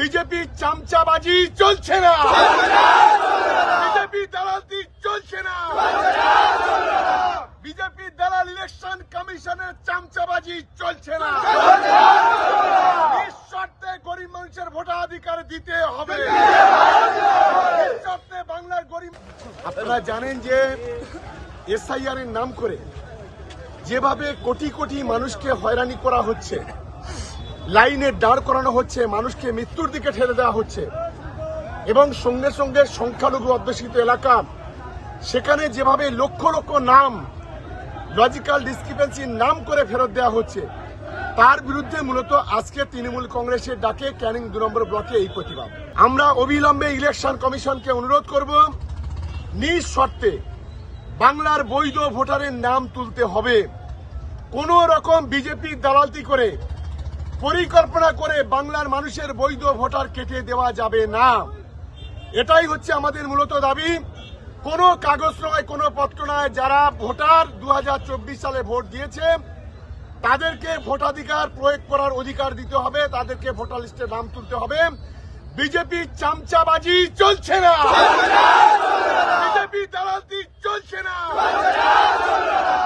BJP চামচাবাজি চলছে না। BJP দালালতি চলছে না। বিজেপি দালাল ইলেকশন কমিশনের চামচাবাজি চলছে না। নিঃশর্তে গরিব মানুষের ভোটাধিকার দিতে হবে। নিঃশর্তে বাংলার গরিব আপনারা জানেন যে এসআইআর এর নাম করে যেভাবে কোটি কোটি মানুষকে হয়রানি করা হচ্ছে লাইনে দাঁড় করানো হচ্ছে, মানুষকে মৃত্যুর দিকে ঠেলে দেওয়া হচ্ছে। এবং সঙ্গে সঙ্গে সংখ্যালঘু অধ্যুষিত এলাকা, সেখানে যেভাবে লক্ষ লক্ষ নাম, লজিক্যাল ডিসক্রিপেন্সির নাম করে ফেরত দেওয়া হচ্ছে, তার বিরুদ্ধে মূলত আজকে তৃণমূল কংগ্রেসের ডাকে ক্যানিং দু নম্বর ব্লকে এই প্রতিবাদ। আমরা অবিলম্বে ইলেকশন কমিশনকে অনুরোধ করব নিঃশর্তে বাংলার বৈধ ভোটারের নাম তুলতে হবে। কোন রকম বিজেপির দালালতি করে পরিকল্পনা করে বাংলার মানুষের বৈধ ভোটার কেটে দেওয়া যাবে না। এটাই হচ্ছে আমাদের মূলত দাবি। কোনো কাগজ নয়, কোনো পত্র নয়, যারা ভোটার দু হাজার চব্বিশ সালে ভোট দিয়েছে, তাদেরকে ভোটাধিকার প্রয়োগ করার অধিকার দিতে হবে, তাদেরকে ভোটার লিস্টে নাম তুলতে হবে। বিজেপি চামচাবাজি চলছে না চলছে না।